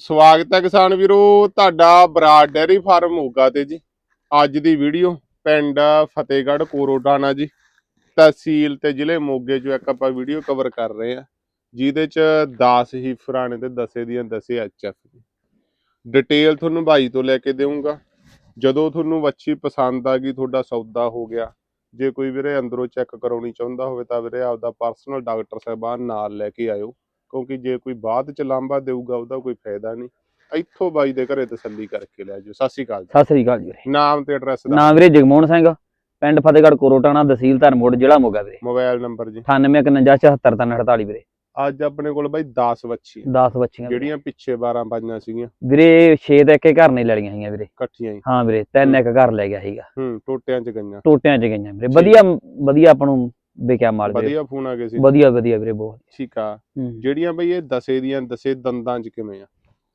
ਸਵਾਗਤ ਹੈ ਕਿਸਾਨ ਵੀਰੋ, ਤੁਹਾਡਾ ਬਰਾਡ ਡੈਰੀ ਫਾਰਮ ਮੋਗਾ ਤੇ ਜੀ। ਅੱਜ ਦੀ ਵੀਡੀਓ ਪਿੰਡ ਫਤਿਹਗੜ੍ਹ ਕੋਰੋਡਾਨਾ ਜੀ। ਤਹਿਸੀਲ ਤੇ ਜ਼ਿਲ੍ਹੇ ਮੋਗੇ ਚੋਂ ਇੱਕ ਆਪਾਂ ਵੀਡੀਓ ਕਵਰ ਕਰ ਰਹੇ ਆ ਜਿਹਦੇ ਚ 10 ਹੀ ਫਰਾਣੇ ਤੇ ਦਸੇ ਦੀਆਂ ਦਸੇ ਐਚਐਫ ਡਿਟੇਲ ਤੁਹਾਨੂੰ ਭਾਈ ਤੋਂ ਲੈ ਕੇ ਦੇਵਾਂਗਾ ਜਦੋਂ ਤੁਹਾਨੂੰ ਵੱਛੀ ਪਸੰਦ ਆ ਗਈ, ਤੁਹਾਡਾ ਸੌਦਾ ਹੋ ਗਿਆ। ਜੇ ਕੋਈ ਵੀਰੇ ਅੰਦਰੋਂ ਚੈੱਕ ਕਰਾਉਣੀ ਚਾਹੁੰਦਾ ਹੋਵੇ ਤਾਂ ਵੀਰੇ ਆਪਦਾ ਪਰਸਨਲ ਡਾਕਟਰ ਸਾਹਿਬਾਨ ਨਾਲ ਲੈ ਕੇ ਆਇਓ। ਕਿਉਂਕਿ ਜੇ ਕੋਈ ਬਾਅਦ ਚ ਲਾਂਬਾ ਦੇਊਗਾ ਉਹਦਾ ਕੋਈ ਫਾਇਦਾ ਨਹੀਂ। ਇੱਥੋਂ ਬਾਈ ਦੇ ਘਰੇ ਤਸੱਲੀ ਕਰਕੇ ਲੈ ਜਾਓ ਸਤਿ ਸ਼੍ਰੀ ਅਕਾਲ ਜੀ। ਸਤਿ ਸ੍ਰੀ ਅਕਾਲ ਜੀ ਵੀਰੇ। ਨਾਮ ਤੇ ਐਡਰੈਸ ਦਾ ਨਾਮ ਵੀਰੇ ਜਗਮੋਹਨ ਸਿੰਘ ਪਿੰਡ ਫਤਿਹਗੜ੍ਹ ਕੋਰੋਟਾਣਾ ਤਹਿਸੀਲ ਧਰਮਕੋਟ ਜ਼ਿਲ੍ਹਾ ਮੋਗਾ ਵੀਰੇ। ਮੋਬਾਈਲ ਨੰਬਰ ਜੀ। 9851747348 ਵੀਰੇ। ਅੱਜ ਆਪਣੇ ਕੋਲ ਬਾਈ 10 ਵੱਛੀ 10 ਬੱਚੀਆਂ ਵੀਰੇ। ਜਿਹੜੀਆਂ ਪਿੱਛੇ 12 ਪਾਈਆਂ ਸੀਗੀਆਂ। ਵੀਰੇ 6 ਤਾਂ ਇੱਕ ਘਰ ਨਹੀਂ ਲੜੀਆਂ ਸੀਗੀਆਂ ਵੀਰੇ। ਇਕੱਠੀਆਂ ਹੀ। ਹਾਂ ਵੀਰੇ ਤਿੰਨ ਇੱਕ ਘਰ ਲੈ ਗਿਆ ਸੀਗਾ। ਹੂੰ ਟੋਟਿਆਂ ਚ ਗਈਆਂ। ਟੋਟਿਆਂ ਚ ਗਈਆਂ ਵੀਰੇ। ਵਧੀਆ ਵਧੀਆ ਆਪਾਂ ਨੂੰ ਵਿਕਿਆ ਮਾਲ ਵੀਰੇ ਵਧੀਆ ਫੋਨ ਆ ਗਏ ਸੀ। ਵਧੀਆ ਵਧੀਆ ਵੀਰੇ ਬਹੁਤ ਠੀਕ ਆ। ਹੂੰ। ਜਿਹੜੀਆਂ ਬਈ ਇਹ ਦਸੇ ਦੀਆਂ ਦਸੇ ਦੰਦਾਂ ਚ ਕਿਵੇਂ ਆ?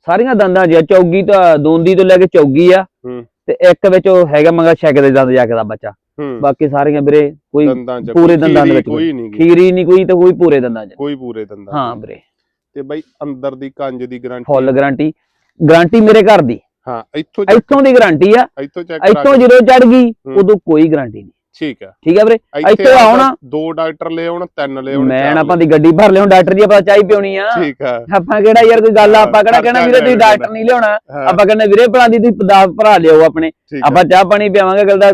ਸਾਰੀਆਂ ਦੰਦਾਂ ਜੀ ਚੌਗੀ ਤਾਂ ਦੋਂਦੀ ਤੋਂ ਲੈ ਕੇ ਚੌਗੀ ਆ। ਹੂੰ। ਤੇ ਇੱਕ ਵਿੱਚ ਉਹ ਹੈਗਾ ਮੰਗਾ ਛੱਕ ਦੇ ਦੰਦ ਜਾ ਕੇ ਦਾ ਬੱਚਾ। ਹੂੰ। ਬਾਕੀ ਸਾਰੀਆਂ ਵੀਰੇ ਕੋਈ ਦੰਦਾਂ ਚ ਪੂਰੇ ਦੰਦਾਂ ਦੇ ਖੀਰੀ ਵਿੱਚ ਕੋਈ ਨਹੀਂ। ਖੀਰੀ ਨਹੀਂ ਕੋਈ ਤੇ ਕੋਈ ਪੂਰੇ ਦੰਦਾਂ ਚ ਕੋਈ ਪੂਰੇ ਦੰਦਾਂ ਚ ਹਾਂ। ਵੀਰੇ। ਤੇ ਬਾਈ ਅੰਦਰ ਦੀ ਕੰਜ ਦੀ ਗਾਰੰਟੀ ਫੁੱਲ ਗਾਰੰਟੀ ਗਾਰੰਟੀ ਮੇਰੇ ਘਰ ਦੀ। ਹਾਂ ਇੱਥੋਂ ਇੱਥੋਂ ਦੀ ਗਾਰੰਟੀ ਆ। ਇੱਥੋਂ ਚੈੱਕ ਕਰਾ ਇੱਥੋਂ ਜਦੋਂ ਚੜ ਗਈ ਹੂੰ। ਉਦੋਂ ਕੋਈ ਗਾਰੰਟੀ ਨਹੀਂ। ਠੀਕ ਆ ਠੀਕ ਹੈ ਵੀਰੇ। ਇੱਥੇ ਆਉਣਾ। ਦੋ ਡਾਕਟਰ ਲੈ ਆਉਣ ਤਿੰਨ ਲੈ ਆਉਣ ਮੈਂ ਆਪਾਂ ਦੀ ਗੱਡੀ ਭਰ ਲਿਓ ਡਾਕਟਰ ਜੀ ਆਪਾਂ ਚਾਹ ਹੀ ਪਿਉਣੀ ਆ। ਠੀਕ ਆ ਆਪਾਂ ਕਿਹੜਾ ਯਾਰ ਕੋਈ ਗੱਲ ਆਪਾਂ ਕਿਹੜਾ ਕਹਿਣਾ ਵੀਰੇ ਤੁਸੀਂ ਡਾਕਟਰ ਨਹੀਂ ਲਿਆਉਣਾ। ਹਾਂ, ਆਪਾਂ ਕਹਿੰਦੇ ਵੀਰੇ ਭਰਾ ਦੀ ਤੁਸੀਂ ਪਦਾਰਥ ਭਰਾ ਲਿਓ ਆਪਣੇ। ਆਪਾਂ ਚਾਹ ਪਾਣੀ ਪਿਆਵਾਂਗੇ ਗੱਲ ਦਾ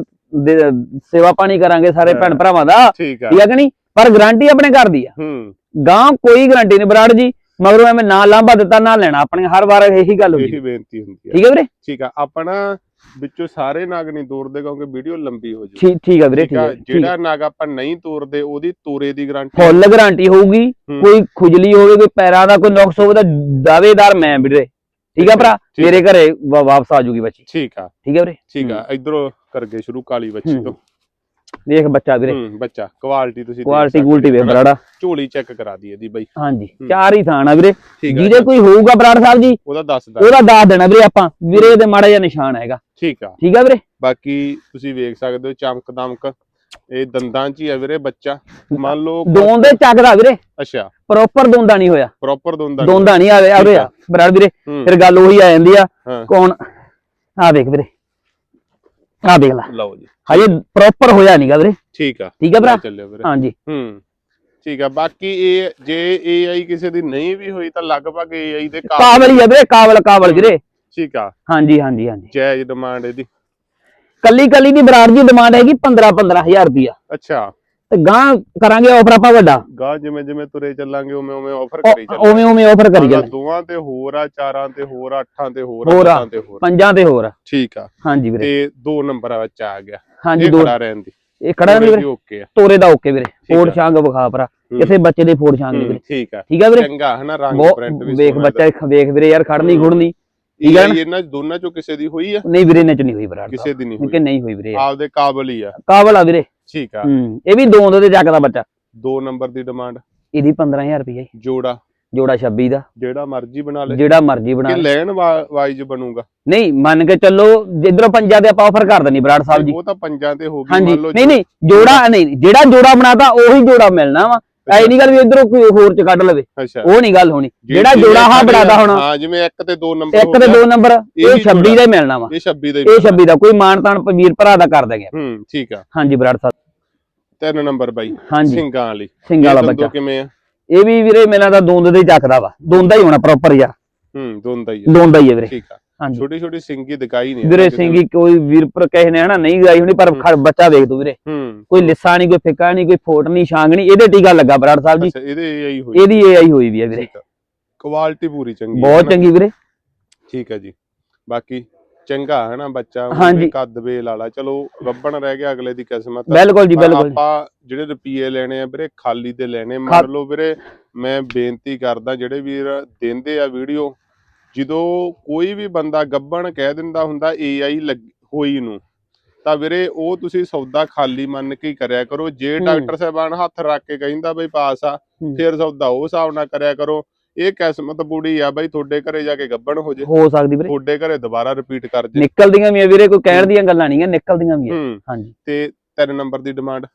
ਸੇਵਾ ਪਾਣੀ ਕਰਾਂਗੇ ਸਾਰੇ ਭੈਣ ਹਾਂ। ਭਰਾਵਾਂ ਦਾ। ਠੀਕ ਹੈ। ਕਿ ਨਹੀਂ? ਪਰ ਗਾਰੰਟੀ ਆਪਣੇ ਘਰ ਦੀ ਆ। ਹੂੰ। ਗਾਂ ਕੋਈ ਗਾਰੰਟੀ ਨਹੀਂ ਬਰਾੜ ਜੀ। ਮਗਰੋਂ ਐਵੇਂ ਨਾ ਲਾਂਭਾ ਦਿੱਤਾ ਨਾ ਲੈਣਾ। ਆਪਣੇ ਹਰ ਵਾਰ ਇਹੀ ਗੱਲ ਹੁੰਦੀ ਇਹੀ ਬੇਨਤੀ ਹੁੰਦੀ ਆ। ਠੀਕ ਹੈ ਵੀਰੇ? ਠੀਕ ਆ ਆਪਣਾ ਵਿੱਚੋਂ ਸਾਰੇ ਨਾਗ ਨਹੀਂ ਤੋਰਦੇ ਕਿਉਂਕਿ ਵੀਡੀਓ ਲੰਬੀ ਹੋ ਜੂ ਠੀਕ ਠੀਕ ਹੈ ਵੀਰੇ ਠੀਕ ਆ ਜਿਹੜਾ ਨਾਗ ਆਪਾਂ ਨਹੀਂ ਤੋਰਦੇ ਉਹਦੀ ਤੋਰੇ ਦੀ ਗਾਰੰਟੀ ਫੁੱਲ ਗਾਰੰਟੀ ਹੋਊਗੀ। ਕੋਈ ਖੁਜਲੀ ਹੋਵੇ ਕੋਈ ਪੈਰਾਂ ਦਾ ਕੋਈ ਨੁਕਸ ਹੋਵੇ ਤਾਂ ਦਾਅਵੇਦਾਰ ਮੈਂ ਵੀਰੇ। ਠੀਕ ਆ ਭਰਾ? ਆ। ਮੇਰੇ ਘਰੇ ਵਾਪਸ ਆ ਜੂਗੀ ਬੱਚੀ। ਠੀਕ ਆ। ਠੀਕ ਹੈ ਵੀਰੇ? ਠੀਕ ਆ ਇਧਰੋਂ ਕਰਗੇ ਸ਼ੁਰੂ ਕਾਲੀ ਬੱਚੀ। ਤੋਂ। ਦੇਖ ਬੱਚਾ ਵੀਰੇ। ਹੂੰ ਬੱਚਾ ਕੁਆਲਿਟੀ ਤੁਸੀਂ ਕੁਆਲਿਟੀ ਕੁਆਲਿਟੀ ਵੇ। ਬਰਾੜਾ। ਝੋਲੀ ਚੈੱਕ ਕਰਾ ਦੀ ਇਹਦੀ ਬਾਈ। ਹਾਂਜੀ। ਚਾਰ ਹੀ ਥਾਣ ਆ ਵੀਰੇ। ਆ ਜਿਹਦੇ ਕੋਈ ਹੋਊਗਾ ਬਰਾੜ ਸਾਹਿਬ ਜੀ ਉਹਦਾ ਦੱਸਦਾ ਉਹਦਾ ਦੱਸ ਦੇਣਾ ਵੀਰੇ ਆਪਾਂ। ਵੀਰੇ ਦੇ ਮਾੜਾ ਜਿਹਾ ਨਿਸ਼ਾਨ ਹੈਗਾ। ਠੀਕ ਆ। ਠੀਕ ਆ ਵੀਰੇ? ਬਾਕੀ ਤੁਸੀਂ ਵੇਖ ਸਕਦੇ ਹੋ ਚਮਕ ਦਮਕ। ਇਹ ਦੰਦਾਂ 'ਚ ਹੀ ਆ ਵੀਰੇ ਬੱਚਾ। ਮੰਨ ਲਓ ਦੋਨ ਦੇ ਚੱਕਦਾ ਵੀਰੇ। ਅੱਛਾ। ਪ੍ਰੋਪਰ ਦੋਂਦਾ ਨਹੀਂ ਹੋਇਆ। ਪ੍ਰੋਪਰ ਦੋਂਦਾ ਦੋਂਦਾ ਨਹੀਂ ਆਵੇ ਆਵੇ ਬਰਾੜ ਵੀਰੇ ਫਿਰ ਗੱਲ ਉਹੀ ਆ ਜਾਂਦੀ ਆ। ਕੌਣ? ਆ ਦੇਖ ਵੀਰੇ। ਆ ਦੇਖ ਲੈ। ਲਓ ਜੀ। ਹਜੇ ਪ੍ਰੋਪਰ ਹੋਇਆ ਨਹੀਂਗਾ ਵੀਰੇ। ਠੀਕ ਆ। ਠੀਕ ਆ ਭਰਾ? ਚੱਲਿਓ ਵੀਰੇ। ਹਾਂਜੀ। ਹੂੰ। ਠੀਕ ਆ। ਬਾਕੀ ਇਹ ਜੇ AI ਕਿਸੇ ਦੀ ਨਹੀਂ ਵੀ ਹੋਈ ਤਾਂ ਲਗਭਗ AI ਦੇ ਕਾਬਲ ਹੀ ਆ ਵੀਰੇ ਕਾਬਲ ਕਾਬਲ ਵੀਰੇ। ਠੀਕ ਆ? ਹਾਂਜੀ ਹਾਂਜੀ ਹਾਂਜੀ। ਜਾਇਜ਼ ਡਿਮਾਂਡ ਇਹਦੀ। ਕੱਲੀ ਕੱਲੀ ਦੀ ਬਰਾੜ ਦੀ ਡਿਮਾਂਡ ਹੈਗੀ 15 15000 ਰੁਪਿਆ ਅੱਛਾ। ਤੇ ਗਾਂ ਕਰਾਂਗੇ ਆਫਰ ਆਪਾਂ ਵੱਡਾ। ਗਾ ਜਿਵੇਂ ਜਿਵੇਂ ਤੁਰੇ ਚੱਲਾਂਗੇ ਉਵੇਂ ਉਵੇਂ ਆਫਰ ਕਰੀ ਚੱਲਾਂਗੇ। ਉਵੇਂ ਉਵੇਂ ਆਫਰ ਕਰੀ ਜਾਂਦੇ ਦੋਵਾਂ ਤੇ ਹੋਰ ਆ ਚਾਰਾਂ ਤੇ ਹੋਰ ਆ, ਅੱਠਾਂ ਤੇ ਹੋਰ ਆ, ਤੇ ਹੋਰ। ਪੰਜਾਂ ਤੇ ਹੋਰ ਆ। ਠੀਕ ਆ। ਹਾਂਜੀ ਵੀਰੇ। ਤੇ ਦੋ ਨੰਬਰ ਆ ਵਿੱਚ ਆ ਗਿਆ। ਹਾਂਜੀ ਦੋ ਖੜਾ ਰਹਿਣ ਦੀ। ਇਹ ਖੜਾ ਨਹੀਂ ਵੀਰੇ। ਓਕੇ ਆ। ਤੋਰੇ ਦਾ ਓਕੇ ਵੀਰੇ। ਫੋੜ। ਛਾਂਗ ਵਿਖਾ ਭਰਾ। ਇਥੇ ਬੱਚੇ ਦੇ ਫੋੜ ਹੂੰ, ਵੀਰੇ। ਠੀਕ ਆ। ਠੀਕ ਆ ਵੀਰੇ? ਚੰਗਾ ਹਨਾ ਰੰਗ ਪ੍ਰਿੰਟ ਵੀ ਵੇਖ ਬੱਚਾ ਵੇਖ ਵੀਰੇ ਯਾਰ ਖੜਨੀ। ਖੁੜਨੀ। ਠੀਕ ਇਹ ਨਾ? ਇਹਨਾਂ ਦੋਨਾਂ ਚੋਂ ਕਿਸੇ ਦੀ ਹੋਈ ਆ? ਨਹੀਂ ਵੀਰੇ ਨੇ ਚ ਨਹੀਂ ਹੋਈ ਬਰਾੜ ਕਿਸੇ ਦੀ ਨਹੀਂ ਕਿ ਹੋਈ। ਨਹੀਂ ਹੋਈ ਵੀਰੇ। ਆਪਦੇ ਕਾਬਲ ਹੀ ਆ। ਕਾਬਲ ਆ ਵੀਰੇ। ਠੀਕ ਆ। ਹੂੰ ਇਹ ਵੀ ਦੋਂਦ ਦੇ ਚੱਕਦਾ ਬੱਚਾ। ਦੋ ਨੰਬਰ ਦੀ ਡਿਮਾਂਡ। ਇਹਦੀ 15000 ਰੁਪਏ ਜੋੜਾ। ਜੋੜਾ 26 ਦਾ। ਜਿਹੜਾ ਮਰਜ਼ੀ ਬਣਾ ਲੈ। ਜਿਹੜਾ ਮਰਜ਼ੀ ਬਣਾ ਲਓ। ਲੈਣ ਵਾਈਜ਼ ਬਣੂਗਾ। ਨਹੀਂ ਮੰਨ ਕੇ ਚੱਲੋ ਜਿੱਧਰੋਂ ਪੰਜਾਂ ਦੇ ਆਪਾਂ ਆਫਰ ਕਰ ਦੇਣੀ ਬਰਾੜ ਸਾਹਿਬ ਜੀ। ਉਹ ਤਾਂ ਪੰਜਾਂ ਤੇ ਹੋ ਗਈ ਮੰਨ ਲਓ ਨਹੀਂ ਨਹੀਂ ਜੋੜਾ ਨਹੀਂ ਨਹੀਂ, ਜਿਹੜਾ ਜੋੜਾ ਬਣਾਤਾ ਉਹੀ ਜੋੜਾ ਮਿਲਣਾ ਵਾ। ਐ ਨਹੀਂ ਗੱਲ ਵੀ ਇਧਰੋਂ ਕੋਈ ਹੋਰ ਚ ਕੱਢ ਲਵੇ। ਉਹ ਨਹੀਂ ਗੱਲ ਹੋਣੀ। ਜਿਹੜਾ ਜੋੜਾ ਹਾਂ ਬਣਾਦਾ ਹੁਣ। ਹਾਂ ਜਿਵੇਂ ਇੱਕ ਤੇ ਦੋ ਨੰਬਰ ਇੱਕ ਤੇ ਦੋ ਨੰਬਰ ਇਹ ਇਹੀ 26 ਦਾ ਹੀ ਮਿਲਣਾ ਵਾ। ਇਹ 26 ਦੇ ਇਹ 26 ਦਾ ਕੋਈ ਮਾਨ ਤਾਨ ਵੀਰ ਭਰਾ ਦਾ ਕਰ ਦਾਂਗੇ। ਹੂੰ ਠੀਕ ਆ। ਹਾਂਜੀ ਬਰਾੜ ਸਾਹਿਬ। ਤਿੰਨ ਨੰਬਰ ਬਾਈ ਸਿੰਘਾਂ ਵਾਲੀ। ਸਿੰਘ ਵਾਲਾ ਬੱਚਾ। ਕਿਵੇਂ ਆ? ਇਹ ਵੀ ਵੀਰੇ ਮੇਰਾ ਦਾ ਦੋਂਦ ਦੇ ਚੱਕਦਾ ਵਾ। ਦੋਂਦਾ ਹੀ ਹੋਣਾ ਪ੍ਰੋਪਰ ਯਾਰ। ਹੂੰ ਦੋਂਦਾ ਹੀ ਆ। ਦੋਂਦਾ ਹੀ ਹੈ ਵੀਰੇ। ਠੀਕ ਆ। ਛੋਟੀ ਛੋਟੀ ਸਿੰਘੀ ਦਿਖਾਈ ਨਹੀਂ ਵੀਰੇ ਸਿੰਘੀ ਕੋਈ ਵੀਰ ਪਰ ਕਹੇ ਨੇ ਹਨਾ ਨਹੀਂ ਗਾਈ ਹੋਣੀ ਪਰ ਬੱਚਾ ਵੇਖ ਤੂੰ ਵੀਰੇ। ਕੋਈ ਲਿੱਸਾ ਨਹੀਂ ਕੋਈ ਫਿੱਕਾ ਨਹੀਂ ਕੋਈ ਫੋਟ ਨਹੀਂ ਛਾਂਗ ਨਹੀਂ ਇਹਦੇ ਟੀਕਾ ਲੱਗਾ ਬਰਾੜ ਸਾਹਿਬ ਜੀ। ਇਹਦੇ ਇਹੀ ਹੋਈ। ਇਹਦੀ ਏਆਈ ਹੋਈ ਵੀ ਹੈ ਵੀਰੇ। ਆ। ਕੁਆਲਿਟੀ ਪੂਰੀ ਚੰਗੀ ਆ, ਬਹੁਤ? ਚੰਗੀ ਵੀਰੇ। ਠੀਕ ਹੈ ਜੀ। ਬਾਕੀ ਚੰਗਾ ਹੈ ਨਾ ਬੱਚਾ ਉਹ ਹਾਂਜੀ। ਵੀ ਕੱਦ ਵੇਲ ਵਾਲਾ। ਚਲੋ ਗੱਬਣ ਰਹਿ ਗਿਆ ਅਗਲੇ ਦੀ ਕਿਸਮਤ। ਆ। ਬਿਲਕੁਲ ਜੀ ਬਿਲਕੁਲ ਆਪਾਂ ਜਿਹੜੇ ਰੁਪਏ ਲੈਣੇ ਆ ਵੀਰੇ ਖਾਲੀ ਦੇ ਲੈਣੇ। ਮੰਨ ਲਓ ਵੀਰੇ ਮੈਂ ਬੇਨਤੀ ਕਰਦਾ ਜਿਹੜੇ ਵੀਰ ਦਿੰਦੇ ਆ ਵੀਡੀਓ ਜਦੋਂ ਕੋਈ ਵੀ ਬੰਦਾ ਗੱਬਣ ਕਹਿ ਦਿੰਦਾ ਹੁੰਦਾ AI ਹੋਈ ਨੂੰ ਤਾਂ ਵੀਰੇ ਉਹ ਤੁਸੀਂ ਸੌਦਾ ਖਾਲੀ ਮੰਨ ਕੇ ਹੀ ਕਰਿਆ ਕਰੋ। ਜੇ। ਡਾਕਟਰ ਸਾਹਿਬਾਨ ਹੱਥ ਰੱਖ ਕੇ ਕਹਿੰਦਾ ਬਈ ਪਾਸ ਆ। ਫਿਰ ਸੌਦਾ ਉਹ ਹਿਸਾਬ ਨਾਲ ਕਰਿਆ ਕਰੋ। ਇਹ ਕਿਸਮਤ ਬੁੜੀ ਆ ਬਈ ਤੁਹਾਡੇ ਘਰੇ ਜਾ ਕੇ ਗੱਬਣ ਹੋ ਜੇ। ਹੋ ਸਕਦੀ ਵੀਰੇ। ਤੁਹਾਡੇ ਘਰੇ ਦੁਬਾਰਾ ਰਿਪੀਟ ਕਰ ਜੇ। ਨਿਕਲਦੀਆਂ ਵੀ ਆ ਵੀਰੇ ਕੋਈ ਕਹਿਣ ਦੀਆਂ ਗੱਲਾਂ ਨਹੀਂ ਆ ਨਿਕਲਦੀਆਂ ਵੀ ਆ। ਹਾਂਜੀ। ਤੇ ਤਿੰਨ ਨੰਬਰ ਦੀ ਡਿਮਾਂਡ।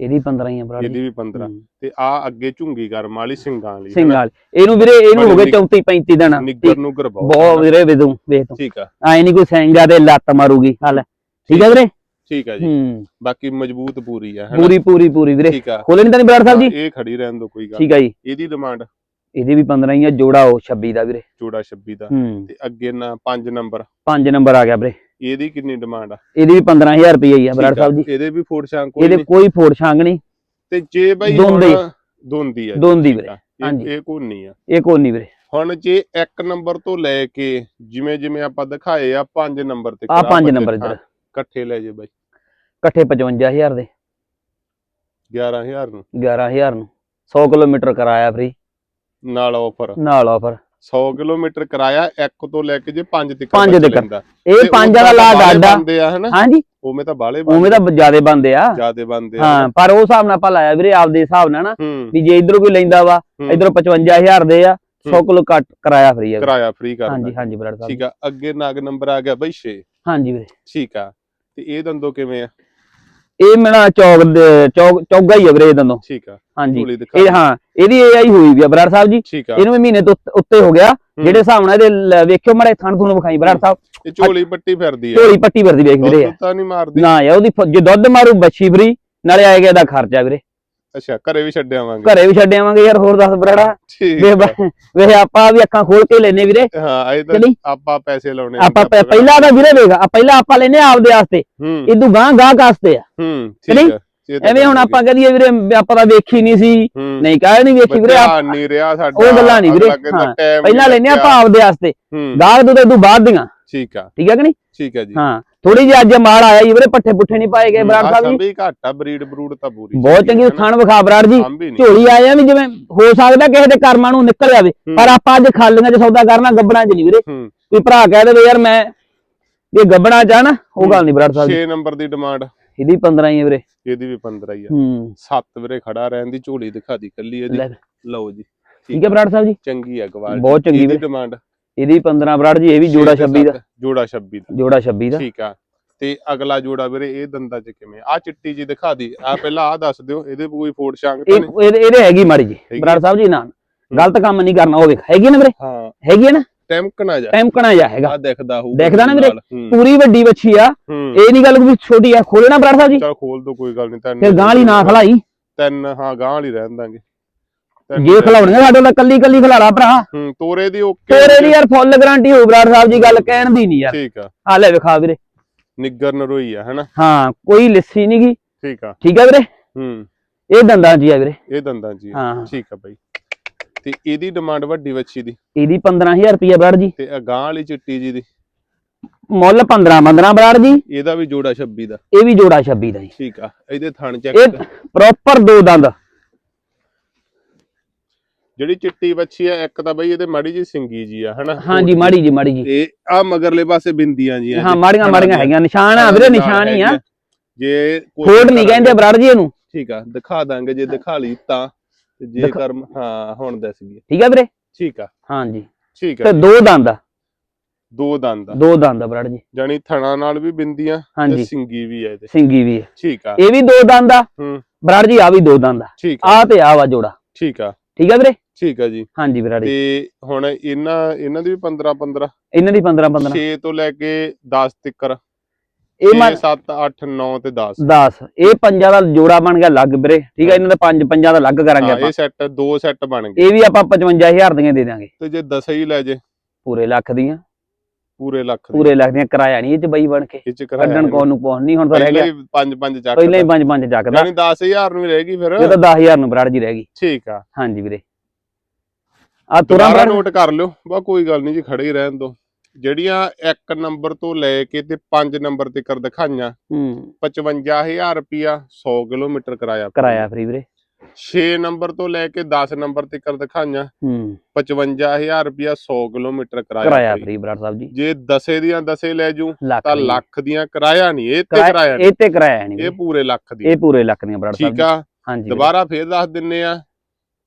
ਇਹਦੀ 15 ਹੀ ਆ ਬਰਾੜ ਇਹਦੀ ਵੀ 15 ਤੇ ਆ ਅੱਗੇ ਝੁੰਗੀ ਕਰਮ ਵਾਲੀ ਸਿੰਘਾਂ ਵਾਲੀ ਸਿੰਘ ਵਾਲੀ। ਇਹਨੂੰ ਵੀਰੇ ਇਹਨੂੰ ਹੋ ਗਏ ਬੜੀ 34 35 ਦਿਨ। ਨਿੱਗਰ ਨੂੰ ਗਰਬਾਓ। ਬਹੁਤ ਵੀਰੇ ਵੇਦੂ ਵੇਖ ਤੂੰ। ਠੀਕ ਆ। ਐ ਨਹੀਂ ਕੋਈ ਸਿੰਘਾ ਤੇ ਲੱਤ ਮਾਰੂਗੀ ਹਲ। ਠੀਕ ਆ ਵੀਰੇ? ਠੀਕ ਆ ਜੀ। ਹੂੰ। ਬਾਕੀ ਮਜ਼ਬੂਤ ਪੂਰੀ ਆ ਹਨਾ ਪੂਰੀ ਪੂਰੀ ਪੂਰੀ ਵੀਰੇ। ਠੀਕ ਆ। ਖੋਲੇ ਨਹੀਂ ਤਾਂ ਨਹੀਂ ਬਰਾੜ ਸਾਹਿਬ ਜੀ? ਇਹ ਖੜੀ ਰਹਿਣ ਦੋ ਕੋਈ ਗੱਲ ਠੀਕ ਆ ਜੀ। ਇਹਦੀ ਡਿਮਾਂਡ ਇਹਦੀ ਵੀ 15 ਹੀ ਆ ਜੋੜਾ ਉਹ 26 ਦਾ ਵੀਰੇ। ਜੋੜਾ 26 ਦਾ। ਹੂੰ। ਤੇ ਅੱਗੇ ਨਾ 5 ਨੰਬਰ। 5 ਨੰਬਰ ਆ ਗਿਆ ਵੀਰੇ। ਇਹਦੀ ਕਿੰਨੀ ਡਿਮਾਂਡ ਆ? ਇਹਦੀ ਵੀ 15000 ਰੁਪਏ ਹੀ ਆ ਬਰਾੜ ਸਾਹਿਬ ਜੀ। ਇਹਦੇ ਵੀ ਫੋੜ ਸ਼ਾਂਕ ਕੋਈ ਇਹਦੇ ਕੋਈ ਫੋੜ ਛਾਂਗ ਨਹੀਂ। ਤੇ ਜੇ ਬਈ ਦੋਂਦੀ। ਦੋਂਦੀ ਆ ਦੋਂਦੀ ਵੀਰੇ, ਹਾਂਜੀ। ਇਹ ਕੋਨੀ ਆ। ਇਹ ਕੋਈ ਨਹੀਂ ਵੀਰੇ। ਹੁਣ ਜੇ ਇੱਕ ਨੰਬਰ ਤੋਂ ਲੈ ਕੇ ਜਿਵੇਂ ਜਿਵੇਂ ਆਪਾਂ ਦਿਖਾਏ ਆ 5 ਨੰਬਰ ਤੇ ਆ ਕਰਾ 5 ਬੱਚੇ, ਨੰਬਰ ਇੱਧਰ ਇਕੱਠੇ ਲੈ ਜੇ ਬਾਈ। ਇਕੱਠੇ 55000 ਦੇ। 11000 ਨੂੰ। 11000 ਨੂੰ। 100 ਕਿਲੋਮੀਟਰ ਕਰਾਇਆ ਫ੍ਰੀ ਨਾਲ ਆਫਰ ਨਾਲ ਆਫਰ 100 ਕਿਲੋਮੀਟਰ ਕਰਾਇਆ ਇੱਕ ਤੋਂ ਲੈ ਕੇ ਜੇ 5 ਤੱਕ ਪੰਜ ਤੱਕ। ਇਹ ਪੰਜਾਂ ਦਾ ਆ। ਹਨਾ? ਹਾਂਜੀ। ਉਵੇਂ ਤਾਂ ਬਾਲੇ ਉਵੇਂ ਤਾਂ ਜਿਆਦੇ ਬੰਦੇ ਆ। ਜਿਆਦੇ ਬੰਦੇ ਹਾਂ ਪਰ ਉਹ ਹਿਸਾਬ ਨਾਲ ਆਪਾਂ ਲਾਇਆ ਵੀਰੇ ਆਪਦੇ ਹਿਸਾਬ ਨਾਲ ਨਾ ਵੀ ਜੇ ਇਧਰੋਂ ਕੋਈ ਲੈਂਦਾ ਵਾ। ਇਧਰੋਂ 55000 ਦੇ ਆ 100 ਕਿਲੋ ਕੱਟ ਕਰਾਇਆ ਫ੍ਰੀ ਆ। ਕਿਰਾਇਆ ਫ੍ਰੀ ਕਰ ਹਾਂਜੀ। ਹਾਂਜੀ ਬਰਾੜ ਸਾਹਿਬ। ਠੀਕ ਆ। ਅੱਗੇ ਨਾਗ ਨੰਬਰ ਆ ਗਿਆ ਬਈ 6 ਹਾਂਜੀ ਵੀਰੇ। ਠੀਕ ਆ। ਤੇ ਇਹ ਦੰਦੋ ਕਿਵੇਂ ਆ? ਇਹ ਮੇਰਾ ਚੌਕ ਦੇ- ਚੌਕ ਚੌਗਾ ਹੀ ਆ ਵੀਰੇ ਇਹ ਦੰਦੋਂ ਠੀਕ ਆ। ਹਾਂਜੀ। ਝੋਲੀ ਇਹ ਹਾਂ ਇਹਦੀ ਏਆਈ ਹੋਈ ਵੀ ਆ ਬਰਾੜ ਸਾਹਿਬ ਜੀ। ਆ। ਇਹਨੂੰ ਵੀ ਮਹੀਨੇ ਤੋਂ ਉੱਤੇ- ਹੋ ਗਿਆ। ਜਿਹੜੇ ਹਿਸਾਬ ਨਾਲ ਇਹਦੇ ਵੇਖਿਓ ਮੜੇ ਥਣ ਤੁਹਾਨੂੰ ਵਿਖਾਈ ਬਰਾੜ ਸਾਹਿਬ। ਇਹ ਝੋਲੀ ਪੱਟੀ ਫਿਰਦੀ ਆ। ਢੋਲੀ ਪੱਟੀ ਵਰਦੀ ਵੇਖ ਵੀਰੇ ਦੁੱਧ ਤਾਂ ਨਹੀਂ ਮਾਰਦੀ। ਨਾ ਯਾ ਉਹਦੀ ਜੇ ਦੁੱਧ ਮਾਰੂ ਬੱਛੀ ਫਰੀ ਨਾਲੇ ਆਏਗਾ ਇਹਦਾ ਖਰਚਾ ਵੀਰੇ। ਅੱਛਾ ਘਰੇ ਵੀ ਛੱਡ ਆਵਾਂਗੇ। ਘਰੇ ਵੀ ਛੱਡ ਆਵਾਂਗੇ ਯਾਰ ਹੋਰ ਦੱਸ ਬਰਾੜਾ। ਵੇ ਆ। ਵੇ ਆਪਾਂ ਵੀ ਅੱਖਾਂ ਖੋਲ ਕੇ ਲੈਨੇ ਵੀਰੇ। ਹਾਂ ਇਹ ਤਾਂ। ਆਪਾਂ ਪੈਸੇ ਲਾਉਣੇ ਆਪਾਂ ਪਹਿ- ਪਹਿਲਾਂ ਤਾਂ ਵੀਰੇ ਵੇਖ ਆ ਪਹਿਲਾਂ ਆਪਾਂ ਲੈਨੇ ਆਪਦੇ ਵਾਸਤੇ। ਹੂੰ। ਇਦੋਂ ਗਾਂ ਗਾਂ ਕਾਸਤੇ ਆ। ਹੂੰ। ਠੀਕ ਆ ਤਾਂ ਐਵੇਂ ਹੁਣ ਆਪਾਂ ਕਹਦੀਏ ਵੀਰੇ ਆਪਾਂ ਤਾਂ ਵੇਖੀ ਨਹੀਂ ਸੀ। ਹੂੰ। ਨਹੀਂ ਕਾਹ ਨਹੀਂ ਵੇਖੀ ਵੀਰੇ ਧਿਆਨ ਨਹੀਂ ਰਿਹਾ ਸਾਡਾ। ਉਹ ਗੱਲਾਂ ਨੀ ਵੀਰੇ, ਹਾਂ। ਪਹਿਲਾਂ ਲੈਨੇ ਆਪਾਂ ਲੱਗਿਆ। ਆਪਦੇ ਵਾਸਤੇ। ਹੂੰ। ਗਾਹ ਤੋਂ ਇਦੋਂ ਬਾਅਦ ਦੀਆਂ। ਠੀਕ ਆ। ਠੀਕ ਹੈ ਕਿ ਨਹੀਂ? ਠੀਕ ਆ ਜੀ। ਹਾਂ। ਥੋੜੀ ਜਿਹੀ ਅੱਜ ਮਾਲ ਆਇਆ ਜੀ ਵੀਰੇ ਪੱਠੇ ਪੁੱਠੇ ਨਹੀਂ ਪਾਏ ਗਏ ਬਰਾੜ ਸਾਹਿਬ ਜੀ। ਸੰਭੀ ਘੱਟ ਬਰੀਡ ਬਰੂਡ ਤਾਂ ਪੂਰੀ ਬਹੁਤ ਚੰਗੀ ਥਣ ਵਿਖਾ ਬਰਾੜ ਜੀ। ਝੋਲੀ ਆਇਆ ਵੀ ਜਿਵੇਂ ਹੋ ਸਕਦਾ ਕਿਸੇ ਦੇ ਕਰਮਾਂ ਨੂੰ ਨਿਕਲ ਜਾਵੇ। ਪਰ ਆਪਾਂ ਅੱਜ ਖਾਲੀਆਂ 'ਚ ਸੌਦਾ ਕਰਨਾ ਗੱਬਣਾ 'ਚ ਨਹੀਂ ਵੀਰੇ। ਕੋਈ ਭਰਾ ਕਹਿ ਦੇਵੇ ਯਾਰ ਮੈਂ ਇਹ ਗੱਬਣਾ ਚ ਆ ਨਾ ਉਹ ਗੱਲ ਨਹੀਂ ਬਰਾੜ ਸਾਹਿਬ ਜੀ। 6 ਨੰਬਰ ਦੀ ਡਿਮਾਂਡ। ਇਹਦੀ 15 ਹੀ ਹੈ ਵੀਰੇ। ਇਹਦੀ ਵੀ 15 ਹੀ ਆ। ਸੱਤ ਵੀਰੇ ਖੜਾ ਰਹਿਣ ਦੀ ਝੋਲੀ ਦਿਖਾ ਦੀ ਕੱਲੀ ਇਹਦੀ। ਲਓ ਜੀ। ਠੀਕ ਹੈ ਬਰਾੜ ਸਾਹਿਬ ਜੀ। ਚੰਗੀ ਆ ਗਵਾਲ ਬਹੁਤ ਚੰਗੀ ਵੀਰੇ। ਡਿਮਾਂਡ। ਇਹਦੀ 15 ਬਰਾੜ ਜੀ ਇਹ ਵੀ ਜੋੜਾ 26 ਦਾ। ਜੋੜਾ 26 ਦਾ। ਜੋੜਾ 26 ਦਾ। ਠੀਕ ਆ। ਤੇ ਅਗਲਾ ਜੋੜਾ ਵੀਰੇ ਇਹ ਦੰਦਾਂ ਚ ਕਿਵੇਂ? ਆ ਚਿੱਟੀ ਜੀ ਦਿਖਾ ਦੀ। ਆ ਪਹਿਲਾਂ ਆ ਦੱਸ ਦਿਓ ਇਹਦੇ ਕੋਈ ਫੋੜ ਸ਼ਾਂਗ ਤਾਂ ਇਹ ਨਹੀਂ? ਇਹਦੇ ਹੈਗੀ ਮਾੜੀ ਜੀ ਬਰਾੜ ਸਾਹਿਬ ਜੀ ਨਾ ਗਲਤ ਕੰਮ ਨਹੀਂ ਕਰਨਾ ਉਹ ਵੇਖ ਹੈਗੀ ਨਾ ਵੀਰੇ? ਹਾਂ। ਹੈਗੀ ਹੈ ਨਾ? ਟੈਂਕਣਾ ਜਾ। ਟੈਂਕਣਾ ਜਾ ਹੈਗਾ। ਆ ਦਿਖਦਾ ਹੋਊ ਦਿਖਦਾ ਨਾ ਵੀਰੇ? ਹੂੰ। ਪੂਰੀ ਵੱਡੀ ਵੱਛੀ ਆ। ਹੂੰ। ਇਹ ਨਹੀਂ ਗੱਲ ਵੀ ਛੋਟੀ ਆ। ਖੋਲੇ ਨਾ ਬਰਾੜ ਸਾਹਿਬ ਜੀ। ਚਲ ਖੋਲ ਦੋ ਕੋਈ ਗੱਲ ਨਹੀਂ। ਤਿੰਨ ਫਿਰ ਗਾਂ ਵਾਲੀ ਨਾ ਖਲਾਈ। ਤਿੰਨ ਹਾਂ ਗਾਂ ਵਾਲੀ ਰਹਿਣ ਦਾਂਗੇ। ਜੇ ਖਲਾਉਣੀਆਂ ਸਾਡੇ ਨਾਲ ਕੱਲੀ ਕੱਲੀ ਖਲਾੜਾ ਭਰਾ। ਹੂੰ ਤੋਰੇ ਦੀ ਓਕੇ ਤੇਰੇ ਦੀ ਯਾਰ ਫੁੱਲ ਗਾਰੰਟੀ ਹੋ ਬਰਾੜ ਸਾਹਿਬ ਜੀ ਗੱਲ ਕਹਿਣ ਦੀ ਨਹੀਂ ਯਾਰ। ਠੀਕ ਆ। ਆ ਲੈ ਵਿਖਾ ਵੀਰੇ। ਨਿੱਗਰ ਨਰੋਈ ਆ ਹਨਾ? ਹਾਂ ਕੋਈ ਲੱਸੀ ਨਹੀਂ ਠੀਕ ਆ। ਠੀਕ ਹੈ ਵੀਰੇ? ਹੂੰ। ਇਹ ਦੰਦਾਂ ਹੀ ਆ ਵੀਰੇ। ਇਹ ਦੰਦਾਂ ਜੀ ਆ। ਹਾਂ। ਠੀਕ ਆ ਬਾਈ। ਤੇ ਇਹਦੀ ਡਿਮਾਂਡ ਵੱਡੀ ਵੱਛੀ ਦੀ। ਇਹਦੀ 15000 ਰੁਪਏ ਬਰਾੜ ਜੀ। ਤੇ ਆ ਗਾਂ ਵਾਲੀ ਚਿੱਟੀ ਜੀ ਦੀ। ਮੁੱਲ 15 15 ਬਰਾੜ ਜੀ। ਇਹਦਾ ਵੀ ਜੋੜਾ 26 ਦਾ। ਇਹ ਵੀ ਜੋੜਾ 26 ਦਾ ਜੀ। ਠੀਕ ਆ। ਇਹਦੇ ਥਣ ਚੈੱਕ ਇਹ ਪ੍ਰੋਪਰ ਦੋ ਦੰਦ। ਜਿਹੜੀ ਚਿੱਟੀ ਵੱਛੀ ਆ ਇੱਕ ਤਾਂ ਬਈ ਇਹਦੇ ਮਾੜੀ ਜੀ ਸਿੰਗੀ ਜੀ ਆ ਹਨਾ? ਹਾਂਜੀ ਮਾੜੀ ਜੀ ਮਾੜੀ ਜੀ। ਤੇ ਆ ਮਗਰਲੇ ਪਾਸੇ ਬਿੰਦੀਆਂ ਜੀ ਹਾਂ ਮਾੜੀਆਂ ਮਾੜੀਆਂ ਹੈਗੀਆਂ ਨਿਸ਼ਾਨ ਆ ਵੀਰੇ ਨਿਸ਼ਾਨ ਹੀ ਆ। ਜੇ ਕੋਈ ਖੋੜ ਨਹੀਂ ਕਹਿੰਦੇ ਬਰਾੜ ਜੀ ਇਹਨੂੰ। ਠੀਕ ਆ ਦਿਖਾ ਦਾਂਗੇ ਜੇ ਦਿਖਾ ਲਈ ਤਾਂ ਤੇ ਜੇ ਕਰਮ ਹਾਂ ਹੁਣ ਦੱਸ ਗਈ। ਠੀਕ ਹੈ ਵੀਰੇ? ਠੀਕ ਆ। ਹਾਂਜੀ। ਠੀਕ ਤੇ ਆ ਦੋ ਦੰਦ ਆ, ਦੋ ਦੰਦ ਆ। ਦੋ ਦੰਦ ਆ ਬਰਾੜ ਜੀ। ਜਾਨੀ ਥਣਾ ਨਾਲ ਵੀ ਬਿੰਦੀਆਂ ਤੇ ਸਿੰਗੀ ਵੀ ਆ ਇਹਦੇ। ਸਿੰਗੀ ਵੀ ਹੈ ਠੀਕ ਆ। ਇਹ ਵੀ ਦੋ ਦੰਦ ਆ। ਹੂੰ। ਬਰਾੜ ਜੀ ਆ ਵੀ ਦੋ ਦੰਦ ਆ। ਠੀਕ ਆ। ਆ ਤੇ ਆ ਵਾ ਜੋੜਾ। ਠੀਕ ਆ। ਠੀਕ ਹੈ ਵੀਰੇ? ਠੀਕ ਆ ਜੀ। ਹਾਂਜੀ ਜੀ ਤੇ ਹੁਣ ਇਹਨਾਂ ਇਹਨਾਂ ਦੀ ਵੀ 15 15 ਇਹਨਾਂ ਦੀ 15 15 6 ਤੋਂ ਲੈ ਕੇ 10 ਤੱਕ ਇਹ 6 ਮੈਂ 7 8 9 ਤੇ 10 10 ਇਹ ਪੰਜਾਂ ਦਾ ਜੋੜਾ ਬਣ ਗਿਆ ਲੱਗ ਵੀਰੇ। ਠੀਕ ਹੈ। ਇਹਨਾਂ ਦਾ ਪੰਜ ਪੰਜਾਂ ਦਾ ਲੱਗ ਕਰਾਂਗੇ ਆਪਾਂ ਇਹ ਸੈੱਟ ਦੋ ਸੈੱਟ ਬਣ ਗਏ। ਇਹ ਵੀ ਆਪਾਂ 55000 ਦੀਆਂ ਦੇ ਦਾਂਗੇ ਤੇ ਜੇ 10 ਹੀ ਲੈ ਜੇ। ਪੂਰੇ ਲੱਖ ਦੀਆਂ। ਪੂਰੇ ਲੱਖ ਪੂਰੇ ਲੱਖ ਦੀਆਂ ਕਿਰਾਇਆ ਨਹੀਂ ਇਹ ਚ ਬਈ ਬਣ ਕੇ। ਕੱਢਣ ਕੋਣ ਨੂੰ ਪਹੁੰਚ ਨਹੀਂ ਹੁਣ ਤਾਂ ਰਹਿ ਗਿਆ। 5 5 ਚੱਕ ਪਹਿਲਾਂ ਹੀ ਪੰਜ ਪੰਜ ਚੱਕਦਾ। ਯਾਨੀ 10000 ਨੂੰ ਹੀ ਰਹੇਗੀ ਫਿਰ। ਇਹ ਤਾਂ 10000 ਨੂੰ ਬਰਾੜ ਜੀ ਰਹਿ ਗਈ। ਠੀਕ ਆ। ਹਾਂਜੀ ਵੀਰੇ। ਆ ਤੁਰਾਂ ਬਰਾੜ ਨੋਟ ਕਰ ਲਿਓ। ਬਾ ਕੋਈ ਗੱਲ ਨਹੀਂ ਜੀ ਖੜੇ ਹੀ ਰਹਿਣ ਦੋ ਜਿਹੜੀਆਂ 1 ਨੰਬਰ ਤੋਂ ਲੈ ਕੇ ਤੇ 5 ਨੰਬਰ ਤੱਕ ਦਿਖਾਈਆਂ ਹੂੰ। 55000 ਰੁਪਿਆ 100 ਕਿਲੋਮੀਟਰ ਕਰਾਇਆ ਕਿਰਾਇਆ ਫਰੀ ਵੀਰੇ। 6 ਨੰਬਰ ਤੋਂ ਲੈ ਕੇ 10 ਨੰਬਰ ਤੱਕ ਦਿਖਾਈਆਂ ਹੂੰ 55000 ਰੁਪਿਆ 100 ਕਿਲੋਮੀਟਰ ਕਿਰਾਇਆ ਕਰਾਇਆ। ਫਰੀ ਬਰਾੜ ਸਾਹਿਬ ਜੀ ਜੇ ਦਸੇ ਦੀਆਂ ਦਸੇ ਲੈ ਜੂ ਤਾਂ। ਲੱਖ ਦੀਆਂ ਕਿਰਾਇਆ ਨਹੀਂ ਇਹ ਤੇ ਕਿਰਾਇਆ- ਕਿਰਾਇਆ ਨੀ। ਇਹ ਤੇ ਕਿਰਾਇਆ ਨਹੀਂ ਇਹ ਪੂਰੇ ਲੱਖ ਦੀ ਇਹ ਪੂਰੇ ਲੱਖ ਦੀਆਂ ਬਰਾੜ ਸਾਹਿਬ ਠੀਕ ਆ ਹਾਂਜੀ। ਦੁਬਾਰਾ ਫੇਰ ਦੱਸ ਦਿੰਨੇ ਆ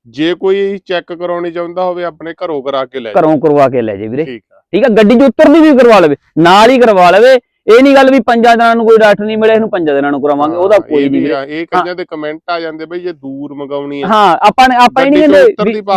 ਜੇ ਕੋਈ ਚੈੱਕ ਕਰਾਉਣੀ ਚਾਹੁੰਦਾ ਹੋਵੇ ਆਪਣੇ ਘਰੋਂ ਕਰਾ ਕੇ ਲੈ। ਘਰੋਂ ਕਰਵਾ ਕੇ ਲੈ ਜੇ ਵੀਰੇ ਠੀਕ ਆ ਠੀਕ ਆ ਗੱਡੀ 'ਚ ਉਤਰਦੀ ਵੀ ਕਰਵਾ ਲਵੇ ਨਾਲ ਹੀ ਕਰਵਾ ਲਵੇ ਇਹ ਨਹੀਂ ਗੱਲ ਵੀ ਪੰਜਾਂ ਦਿਨਾਂ ਨੂੰ ਕੋਈ ਡਾਕਟਰ ਨਹੀਂ ਮਿਲੇ ਇਹਨੂੰ ਪੰਜਾਂ ਦਿਨਾਂ ਨੂੰ ਕਰਾਵਾਂਗੇ ਉਹਦਾ ਹਾਂ, ਕੋਈ ਨਹੀਂ। ਇਹ ਕਈਆਂ ਦੇ ਕਮੈਂਟ ਆ ਜਾਂਦੇ ਬਈ ਜੇ ਦੂਰ ਮੰਗਾਉਣੀ ਆ। ਹਾਂ ਆਪਾਂ ਨੇ ਆਪਾਂ ਇਹ ਨਹੀਂ ਕਹਿੰਦੇ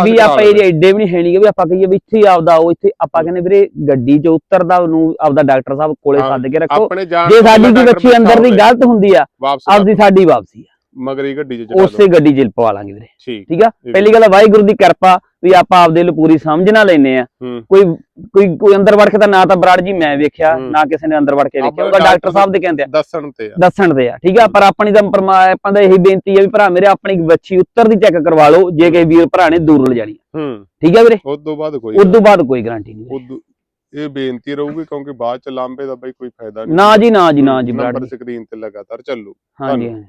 ਵੀ- ਆਪਾਂ। ਇਹ ਐਡੇ ਵੀ ਨਹੀਂ ਹੈ ਵੀ ਆਪਾਂ ਕਹੀਏ ਵੀ ਇੱਥੇ ਹੀ ਆਪਦਾ ਉਹ ਇੱਥੇ ਆਪਾਂ ਕਹਿੰਦੇ ਵੀਰੇ ਗੱਡੀ 'ਚ ਉਤਰਦਾ ਉਹਨੂੰ ਆਪਦਾ ਡਾਕਟਰ ਸਾਹਿਬ ਕੋਲੇ ਹਾਂ, ਸੱਦ ਕੇ ਰੱਖੋ। ਜੇ ਸਾਡੀ ਕੋਈ ਬੱਚੀ ਅੰਦਰ ਦੀ ਗਲਤ ਹੁੰਦੀ ਆ ਆਪਦੀ ਸਾਡੀ ਵਾਪਸੀ ਆ। ਮਗਰੀ ਗੱਡੀ ਚ ਉਸੇ ਗੱਡੀ 'ਚ ਪਵਾ ਲਾਂਗੇ ਵੀਰੇ। ਠੀਕ। ਆ? ਪਹਿਲੀ ਗੱਲ ਵਾਹਿਗੁਰੂ ਦੀ ਕਿਰਪਾ ਵੀ ਆਪਾਂ ਆਪਦੇ ਲਈ ਪੂਰੀ ਸਮਝ ਨਾ ਲੈਨੇ ਆ ਕੋਈ ਕੋਈ ਕੋਈ ਅੰਦਰ ਵੜ ਕੇ ਤਾਂ ਨਾ ਤਾਂ ਬਰਾੜ ਜੀ ਮੈਂ ਵੇਖਿਆ। ਨਾ ਕਿਸੇ ਨੇ ਅੰਦਰ ਵੜ ਕੇ ਵੇਖਿਆ। ਉਹਦਾ ਡਾਕਟਰ ਸਾਹਿਬ ਦੇ ਕਹਿੰਦੇ ਆ। ਦੱਸਣ ਤੇ ਆ। ਦੱਸਣ ਦੇ ਆ ਠੀਕ ਆ? ਪਰ ਆਪਣੀ ਤਾਂ ਪਰਮਾਤਮਾ ਦਾ ਇਹੀ ਬੇਨਤੀ ਹੈ ਵੀ ਭਰਾ ਮੇਰੇ ਆਪਣੀ ਬੱਚੀ ਉੱਤਰ ਦੀ ਚੈੱਕ ਕਰਵਾ ਲਓ ਜੇ ਕਿਸੇ ਵੀਰ ਭਰਾ ਨੇ ਦੂਰ ਲਿਜਾਣੀ ਆ। ਹੂੰ। ਠੀਕ ਆ ਵੀਰੇ? ਉਸ ਤੋਂ ਬਾਅਦ ਕੋਈ ਉਸ ਤੋਂ ਬਾਅਦ ਕੋਈ ਗਾਰੰਟੀ ਨਹੀਂ ਇਹ ਬੇਨਤੀ ਰਹੂਗੀ ਕਿਉਂਕਿ ਬਾਅਦ ਚ ਲਾਂਬੇ ਦਾ ਬਈ ਕੋਈ ਫਾਇਦਾ ਨਹੀਂ। ਨਾ ਜੀ ਨਾ ਜੀ ਨਾ ਜੀ ਬਰਾੜ ਨੰਬਰ ਸਕਰੀਨ ਤੇ ਲਗਾਤਾਰ ਚੱਲੂ। ਹਾਂਜੀ ਹਾਂਜੀ।